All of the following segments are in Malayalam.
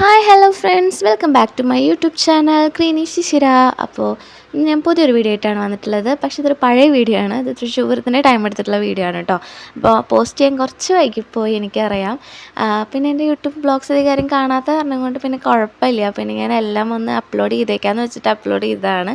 Hi hello friends welcome back to my YouTube channel Kreeri Shishira അപ്പോൾ ഞാൻ പുതിയൊരു വീഡിയോ ആയിട്ടാണ് വന്നിട്ടുള്ളത്. പക്ഷേ ഇതൊരു പഴയ വീഡിയോ ആണ്. ഇത് തൃശ്ശൂർ തന്നെ ടൈം എടുത്തിട്ടുള്ള വീഡിയോ ആണ് കേട്ടോ അപ്പോൾ പോസ്റ്റ് ചെയ്യാൻ കുറച്ച് വൈകിപ്പോയി എനിക്കറിയാം. പിന്നെ എന്റെ യൂട്യൂബ് ബ്ലോഗ്സ് ഇത് കാര്യം കാണാത്ത കാരണം കൊണ്ട് പിന്നെ കുഴപ്പമില്ല. പിന്നെ ഞാൻ എല്ലാം ഒന്ന് അപ്ലോഡ് ചെയ്തേക്കാന്ന് വെച്ചിട്ട് അപ്ലോഡ് ചെയ്തതാണ്.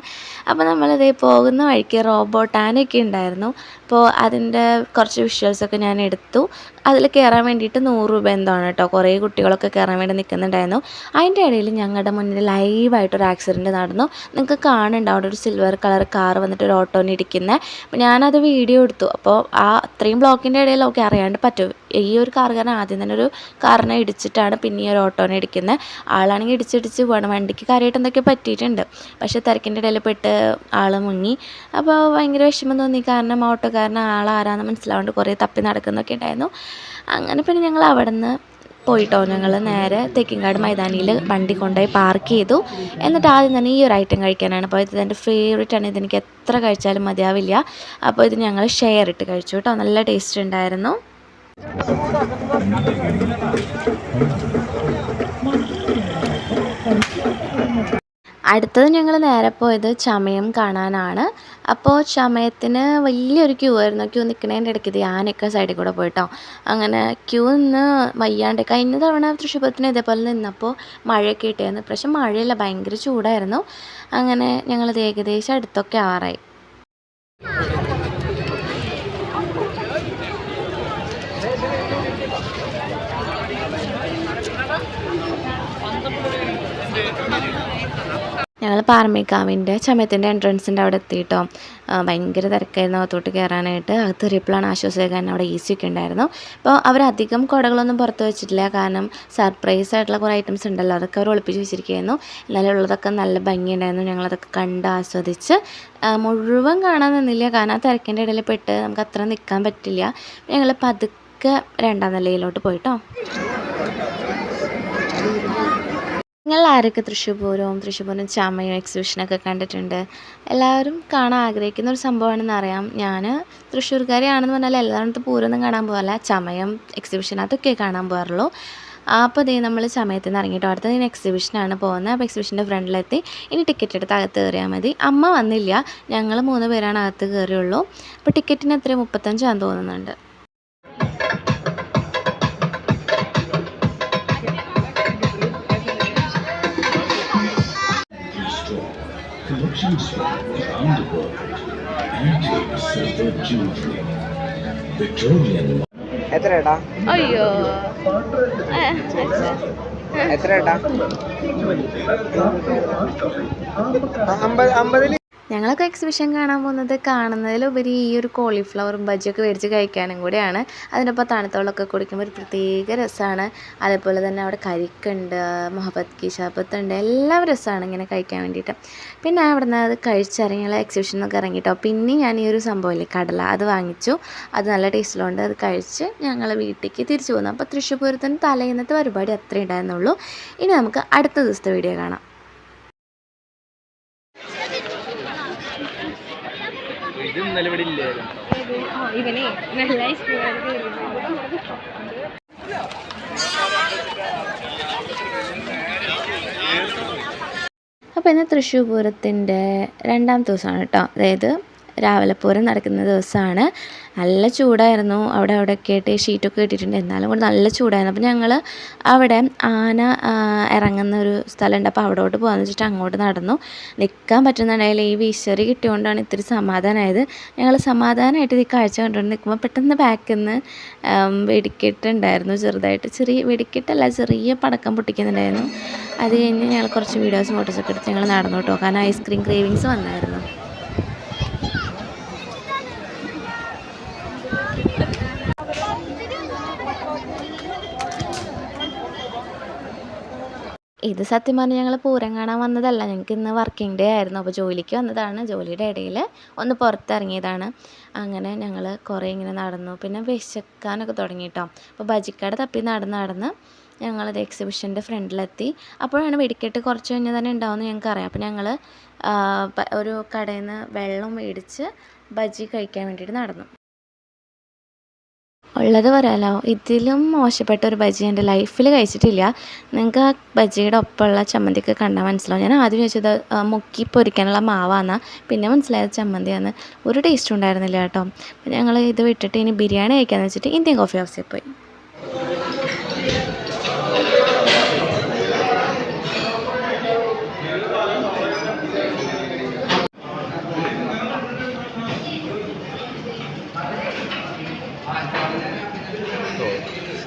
അപ്പോൾ നമ്മളിതേ പോകുന്ന വഴിക്ക് റോബോട്ടാനൊക്കെ ഉണ്ടായിരുന്നു. അപ്പോൾ അതിന്റെ കുറച്ച് വിഷ്വൽസൊക്കെ ഞാൻ എടുത്തു. അതിൽ കയറാൻ വേണ്ടിയിട്ട് നൂറ് രൂപ എന്താണ് കേട്ടോ കുറേ കുട്ടികളൊക്കെ കയറാൻ വേണ്ടി നിൽക്കുന്നുണ്ടായിരുന്നു. അതിന്റെ ഇടയിൽ ഞങ്ങളുടെ മുന്നിൽ ലൈവായിട്ടൊരു ആക്സിഡന്റ് നടന്നു. നിങ്ങൾക്ക് കാണുന്നുണ്ട്. അവിടെ ഒരു സിൽവർ കളർ കാർ വന്നിട്ട് ഒരു ഓട്ടോനെ ഇടിക്കുന്നത് അപ്പോൾ ഞാനത് വീഡിയോ എടുത്തു. അപ്പോൾ ആ അത്രയും ബ്ലോക്കിന്റെ ഇടയിൽ അറിയാണ്ട് പറ്റും. ഈ ഒരു കാറുകാരൻ ആദ്യം തന്നെ ഒരു കാറിനെ ഇടിച്ചിട്ടാണ് പിന്നെ ഈ ഒരു ഓട്ടോനെ ഇടിക്കുന്നത് ആളാണെങ്കിൽ ഇടിച്ചിടിച്ച് പോകണം വണ്ടിക്ക് കാര്യമായിട്ട് എന്തൊക്കെ പറ്റിയിട്ടുണ്ട്. പക്ഷേ തിരക്കിന്റെ ഇടയിൽ പെട്ട് ആൾ മുങ്ങി. അപ്പോൾ ഭയങ്കര വിഷമം തോന്നി. കാരണം ഓട്ടോക്കാരൻ ആളാരാന്ന് മനസ്സിലാവാണ്ട്. കുറേ തപ്പി നടക്കുന്നൊക്കെ ഉണ്ടായിരുന്നു അങ്ങനെ പിന്നെ ഞങ്ങൾ അവിടെ നിന്ന് പോയിട്ടോ. ഞങ്ങൾ നേരെ തെക്കിങ്കാട് മൈതാനിയിൽ വണ്ടി കൊണ്ടുപോയി പാർക്ക് ചെയ്തു. എന്നിട്ട് ആദ്യം തന്നെ ഈ ഒരു ഐറ്റം കഴിക്കാനാണ് അപ്പോൾ ഇത് എന്റെ ഫേവറേറ്റ് ആണ്. ഇതെനിക്ക് എത്ര കഴിച്ചാലും മതിയാവില്ല. അപ്പോൾ ഇത് ഞങ്ങൾ ഷെയർ ഇട്ട് കഴിച്ചു കേട്ടോ നല്ല ടേസ്റ്റ് ഉണ്ടായിരുന്നു അടുത്തത് ഞങ്ങൾ നേരെ പോയത് ചമയം കാണാനാണ്. അപ്പോൾ ചമയത്തിന് വലിയൊരു ക്യൂ ആയിരുന്നു. ക്യൂ നിൽക്കുന്നതിന്റെ ഇടയ്ക്ക് ധ്യാനൊക്കെ സൈഡിൽ കൂടെ പോയിട്ടോ. അങ്ങനെ ക്യൂ നിന്ന് വയ്യാണ്ട് കഴിഞ്ഞ തവണ തൃശ്ശൂരത്തിന് ഇതേപോലെ നിന്നപ്പോൾ മഴയൊക്കെ ഇട്ടായിരുന്നു പക്ഷെ മഴയില്ല ഭയങ്കര ചൂടായിരുന്നു. അങ്ങനെ ഞങ്ങളത് ഏകദേശം അടുത്തൊക്കെ ആറായി. പാറമേക്കാവിന്റെ ചമയത്തിന്റെ എൻട്രൻസിന്റെ അവിടെ എത്തിയിട്ടോ. ഭയങ്കര തിരക്കായിരുന്നു അകത്തോട്ട് കയറാനായിട്ട് അകത്ത് കയറിയപ്പോഴാണ് ആശ്വാസകരൻ അവിടെ ഈസി ഒക്കെ ഉണ്ടായിരുന്നു. അപ്പോൾ അവരധികം കുടകളൊന്നും പുറത്ത് വെച്ചിട്ടില്ല. കാരണം സർപ്രൈസ് ആയിട്ടുള്ള കുറേ ഐറ്റംസ് ഉണ്ടല്ലോ. അതൊക്കെ അവർ ഒളിപ്പിച്ച് വെച്ചിരിക്കുകയായിരുന്നു. എന്നാലും ഉള്ളതൊക്കെ നല്ല ഭംഗിയുണ്ടായിരുന്നു. ഞങ്ങളതൊക്കെ കണ്ട് ആസ്വദിച്ച് മുഴുവൻ കാണാൻ നിന്നില്ല. കാരണം ആ തിരക്കിന്റെ ഇടയിൽ പെട്ട് നമുക്ക് അത്ര നിൽക്കാൻ പറ്റില്ല. ഞങ്ങൾ പതുക്കെ രണ്ടാം നിലയിലോട്ട് പോയിട്ടോ. നിങ്ങൾ ആരൊക്കെ തൃശ്ശൂർ പൂരവും തൃശ്ശൂർ പൂരം ചമയും എക്സിബിഷനൊക്കെ കണ്ടിട്ടുണ്ട്? എല്ലാവരും കാണാൻ ആഗ്രഹിക്കുന്ന ഒരു സംഭവമാണെന്ന് അറിയാം. ഞാൻ തൃശ്ശൂർക്കാരിയാണെന്ന് പറഞ്ഞാൽ എല്ലായിടത്തും പൂരമൊന്നും കാണാൻ പോകാറില്ല. ചമയം എക്സിബിഷൻ അതൊക്കെ കാണാൻ പോകാറുള്ളൂ. അപ്പോൾ ഇതേ നമ്മൾ സമയത്ത് നിന്ന് ഇറങ്ങിയിട്ട് അടുത്ത ഇതിന് എക്സിബിഷനാണ് പോകുന്നത്. അപ്പോൾ എക്സിബിഷന്റെ ഫ്രണ്ടിലെത്തി. ഇനി ടിക്കറ്റ് എടുത്ത് അകത്ത് കയറിയാൽ മതി. അമ്മ വന്നില്ല. ഞങ്ങൾ മൂന്ന് പേരാണ് അകത്ത് കയറിയുള്ളൂ. അപ്പോൾ ടിക്കറ്റിന് എത്രയും? മുപ്പത്തഞ്ചാന്ന് തോന്നുന്നുണ്ട്. Collection from around the world. Antique silver jewelry. Victorian എത്ര ഏട്ടാ അയ്യോ എത്ര ഏട്ടാ അമ്പത് അമ്പതിൽ ഞങ്ങളൊക്കെ എക്സിബിഷൻ കാണാൻ പോകുന്നത് കാണുന്നതിലുപരി ഈ ഒരു കോളിഫ്ലവറും ബജിയൊക്കെ മേടിച്ച് കഴിക്കാനും കൂടെയാണ്. അതിനൊപ്പം തണുത്തവെള്ളമൊക്കെ കുടിക്കുമ്പോൾ ഒരു പ്രത്യേക രസമാണ്. അതേപോലെ തന്നെ അവിടെ കരിക്കുണ്ട് മുഹബത്ത് കി ഷാബത്ത് ഉണ്ട്. എല്ലാം രസമാണ് ഇങ്ങനെ കഴിക്കാൻ വേണ്ടിയിട്ട്. പിന്നെ അവിടെ നിന്ന് അത് കഴിച്ചിറങ്ങി എക്സിബിഷൻ എക്സിബിഷനൊക്കെ ഇറങ്ങിയിട്ടോ പിന്നെ ഞാൻ ഈ ഒരു സംഭവമില്ലേ കടല അത് വാങ്ങിച്ചു. അത് നല്ല ടേസ്റ്റിലുണ്ട് അത് കഴിച്ച് ഞങ്ങൾ വീട്ടിലേക്ക് തിരിച്ചു പോകുന്നു അപ്പോൾ തൃശ്ശൂർ പൂരത്തിന് തലേന്നത്തെ പരിപാടി അത്രേ ഉണ്ടായിരുന്നുള്ളൂ. ഇനി നമുക്ക് അടുത്ത ദിവസത്തെ വീഡിയോ കാണാം. ഇത് ഇവിടെ ഇല്ലായിരുന്നു ഇവനെ നല്ല അപ്പോൾ ഇന്ന് തൃശ്ശൂർ പൂരത്തിന്റെ രണ്ടാം ദിവസമാണ് കേട്ടോ. അതായത് രാവിലെ പൂരം നടക്കുന്ന ദിവസമാണ്. നല്ല ചൂടായിരുന്നു. അവിടെ അവിടെ ഒക്കെ ആയിട്ട് ഷീറ്റൊക്കെ ഇട്ടിട്ടുണ്ട്. എന്നാലും കൂടെ നല്ല ചൂടായിരുന്നു. അപ്പോൾ ഞങ്ങൾ അവിടെ ആന ഇറങ്ങുന്ന ഒരു സ്ഥലമുണ്ട്. അപ്പോൾ അവിടോട്ട് പോകാമെന്ന് വെച്ചിട്ട് അങ്ങോട്ട് നടന്നു. നിൽക്കാൻ പറ്റുന്നുണ്ടായാലും ഈ വിശറി കിട്ടിയോണ്ടാണ് ഇത്തിരി സമാധാനമായത് ഞങ്ങൾ സമാധാനമായിട്ട് ഈ കാഴ്ച കണ്ടുകൊണ്ട് നിൽക്കുമ്പോൾ പെട്ടെന്ന് ബാക്കിൽ നിന്ന് വെടിക്കെട്ടുണ്ടായിരുന്നു ചെറുതായിട്ട്. ചെറിയ വെടിക്കെട്ടല്ല ചെറിയ പടക്കം പൊട്ടിക്കുന്നുണ്ടായിരുന്നു. അത് കഴിഞ്ഞ് ഞങ്ങൾ കുറച്ച് വീഡിയോസ് ഫോട്ടോസൊക്കെ എടുത്ത് ഞങ്ങൾ നടന്നു കേട്ടോ. കാരണം ഐസ്ക്രീം ക്രേവിങ്സ് വന്നായിരുന്നു ഇത് സത്യം പറഞ്ഞാൽ ഞങ്ങൾ പൂരം കാണാൻ വന്നതല്ല. ഞങ്ങൾക്ക് ഇന്ന് വർക്കിംഗ് ഡേ ആയിരുന്നു. അപ്പോൾ ജോലിക്ക് വന്നതാണ്. ജോലിയുടെ ഇടയിൽ ഒന്ന് പുറത്തിറങ്ങിയതാണ്. അങ്ങനെ ഞങ്ങൾ കുറേ ഇങ്ങനെ നടന്നു. പിന്നെ വിശക്കാനൊക്കെ തുടങ്ങി കേട്ടോ അപ്പോൾ ബജിക്കട തപ്പി നടന്ന് നടന്ന് ഞങ്ങളത് എക്സിബിഷന്റെ ഫ്രണ്ടിലെത്തി. അപ്പോഴാണ് വെടിക്കെട്ട് കുറച്ച് കഴിഞ്ഞ് തന്നെ ഉണ്ടാവുമെന്ന് ഞങ്ങൾക്ക് അറിയാം അപ്പോൾ ഞങ്ങൾ ഒരു കടയിൽ നിന്ന് വെള്ളം മേടിച്ച് ബജി കഴിക്കാൻ വേണ്ടിയിട്ട് നടന്നു. ഉള്ളത് പറയാലോ. ഇതിലും മോശപ്പെട്ട ഒരു ബജി എന്റെ ലൈഫിൽ കഴിച്ചിട്ടില്ല. നിങ്ങൾക്ക് ആ ബജിയുടെ ഒപ്പമുള്ള ചമ്മന്തിക്ക് കണ്ടാൽ മനസ്സിലാവും. ഞാൻ ആദ്യം ചോദിച്ചത് മുക്കി പൊരിക്കാനുള്ള മാവാന്നാ. പിന്നെ മനസ്സിലായത് ചമ്മന്തിയാണ് ഒരു ടേസ്റ്റും ഉണ്ടായിരുന്നില്ല കേട്ടോ. ഞങ്ങൾ ഇത് വിട്ടിട്ട് ഇനി ബിരിയാണി കഴിക്കാമെന്ന് വെച്ചിട്ട് ഇന്ത്യൻ കോഫി ഹൗസിൽ പോയി.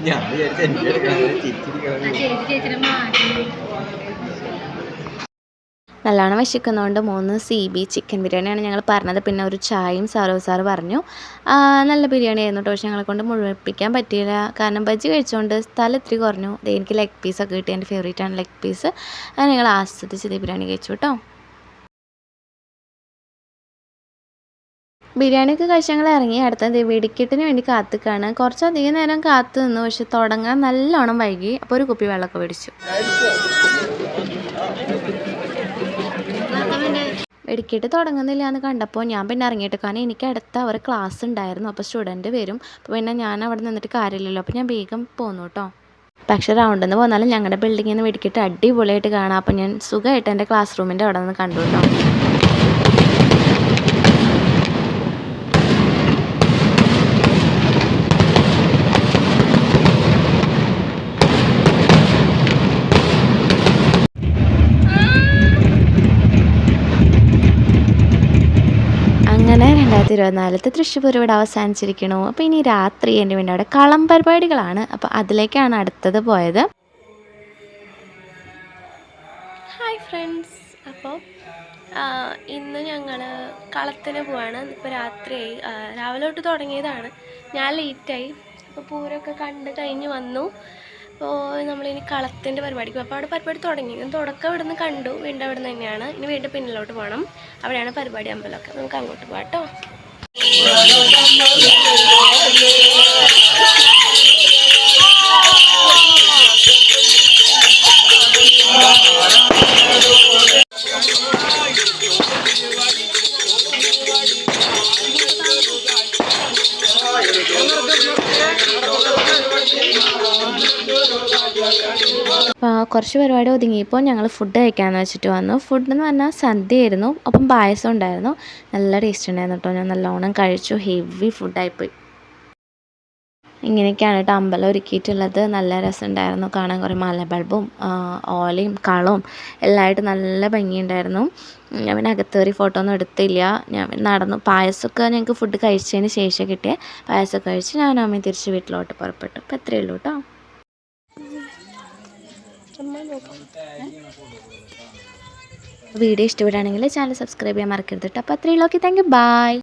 ഞാൻ വിചാരിച്ച എന്റെ എടുക്കണം വിശക്കുന്നതുകൊണ്ട് മൂന്ന് സി ബി ചിക്കൻ ബിരിയാണിയാണ് ഞങ്ങൾ പറഞ്ഞത്. പിന്നെ ഒരു ചായയും സാറോ സാറ് പറഞ്ഞു. നല്ല ബിരിയാണി ആയിരുന്നു കേട്ടോ പക്ഷെ ഞങ്ങളെ കൊണ്ട് മുഴുവിപ്പിക്കാൻ പറ്റിയില്ല. കാരണം ബജ്ജി കഴിച്ചുകൊണ്ട് സ്ഥലം ഇത്തിരി കുറഞ്ഞു. എനിക്ക് ലെഗ് പീസൊക്കെ കിട്ടി. എന്റെ ഫേവറേറ്റ് ആണ് ലെഗ് പീസ് അങ്ങനെ ഞങ്ങൾ ആസ്വദിച്ച് ബിരിയാണി കഴിച്ചു കേട്ടോ ബിരിയാണിയൊക്കെ കഴിച്ച് ഞങ്ങൾ ഇറങ്ങി. അടുത്ത വെടിക്കെട്ടിന് വേണ്ടി കാത്തുക്കാണ്. കുറച്ചധികം നേരം കാത്തു നിന്നു. പക്ഷെ തുടങ്ങാൻ നല്ലോണം വൈകി. അപ്പോൾ ഒരു കുപ്പി വെള്ളമൊക്കെ മേടിച്ചു. വെടിക്കെട്ട് തുടങ്ങുന്നില്ല എന്ന് കണ്ടപ്പോൾ ഞാൻ പിന്നെ ഇറങ്ങിയിട്ട് കാരണം എനിക്ക് അടുത്ത അവർ ക്ലാസ് ഉണ്ടായിരുന്നു. അപ്പോൾ സ്റ്റുഡന്റ് വരും. അപ്പോൾ പിന്നെ ഞാൻ അവിടെ നിന്നിട്ട് കാര്യമില്ലല്ലോ. അപ്പോൾ ഞാൻ വേഗം പോന്നു കേട്ടോ. പക്ഷേ റൗണ്ടിൽ നിന്ന് പോന്നാലും ഞങ്ങളുടെ ബിൽഡിങ്ങിൽ നിന്ന് വെടിക്കെട്ട് അടിപൊളിയായിട്ട് കാണാം. അപ്പോൾ ഞാൻ സുഖമായിട്ട് എന്റെ ക്ലാസ് റൂമിന്റെ അവിടെ നിന്ന് കണ്ടു കേട്ടോ. അങ്ങനെ രണ്ടായിരത്തി ഇരുപത്തിനാലത്തെ തൃശ്ശൂർ ഇവിടെ അവസാനിച്ചിരിക്കണു. അപ്പോൾ ഇനി രാത്രി എന്റെ വേണ്ടി അവിടെ കളം പരിപാടികളാണ്. അപ്പോൾ അതിലേക്കാണ് അടുത്തത് പോയത്. ഹായ് ഫ്രണ്ട്സ് അപ്പോൾ ഇന്ന് ഞങ്ങൾ കളത്തിന് പോവാണ്. ഇപ്പോൾ രാത്രിയായി. രാവിലെ തൊട്ട് തുടങ്ങിയതാണ്. ഞാൻ ലേറ്റായി അപ്പോൾ പൂരമൊക്കെ കണ്ട് കഴിഞ്ഞ് വന്നു. അപ്പോൾ നമ്മളിനി കളത്തിന്റെ പരിപാടിക്ക് അപ്പോൾ അവിടെ പരിപാടി തുടങ്ങി. തുടക്കം ഇവിടെ നിന്ന് കണ്ടു. വീണ്ടും അവിടെ നിന്ന് തന്നെയാണ്. ഇനി വീണ്ടും പിന്നിലോട്ട് പോകണം അവിടെയാണ് പരിപാടി അമ്പലമൊക്കെ. നമുക്ക് അങ്ങോട്ട് പോകാം കേട്ടോ. കുറച്ച് പരിപാടി ഒതുങ്ങിയപ്പോൾ ഞങ്ങൾ ഫുഡ് കഴിക്കാമെന്ന് വെച്ചിട്ട് വന്നു. ഫുഡ് എന്ന് പറഞ്ഞാൽ സദ്യയായിരുന്നു ഒപ്പം പായസം ഉണ്ടായിരുന്നു. നല്ല ടേസ്റ്റ് ഉണ്ടായിരുന്നു കേട്ടോ. ഞാൻ നല്ലോണം കഴിച്ചു. ഹെവി ഫുഡായിപ്പോയി ഇങ്ങനെയൊക്കെയാണ് കേട്ടോ അമ്പലം ഒരുക്കിയിട്ടുള്ളത്. നല്ല രസമുണ്ടായിരുന്നു. കാണാൻ കുറേ മലബൾബും ഓലയും കളവും എല്ലാമായിട്ട് നല്ല ഭംഗിയുണ്ടായിരുന്നു. ഞാൻ പിന്നെ അകത്ത് കയറി ഫോട്ടോ ഒന്നും എടുത്തില്ല. ഞാൻ നടന്നു. പായസമൊക്കെ ഞങ്ങൾക്ക് ഫുഡ് കഴിച്ചതിന് ശേഷം കിട്ടിയ. പായസമൊക്കെ കഴിച്ച് ഞാൻ അമ്മയും തിരിച്ച് വീട്ടിലോട്ട് പുറപ്പെട്ടു. അപ്പോൾ എത്രയേ ഉള്ളൂ കേട്ടോ. വീഡിയോ ഇഷ്ടപ്പെടുകയാണെങ്കിൽ ചാനൽ സബ്സ്ക്രൈബ് ചെയ്യാൻ മറക്കരുത് കേട്ടോ അപ്പോൾ അത്രയുള്ളൂ ഓക്കെ താങ്ക് യു ബൈ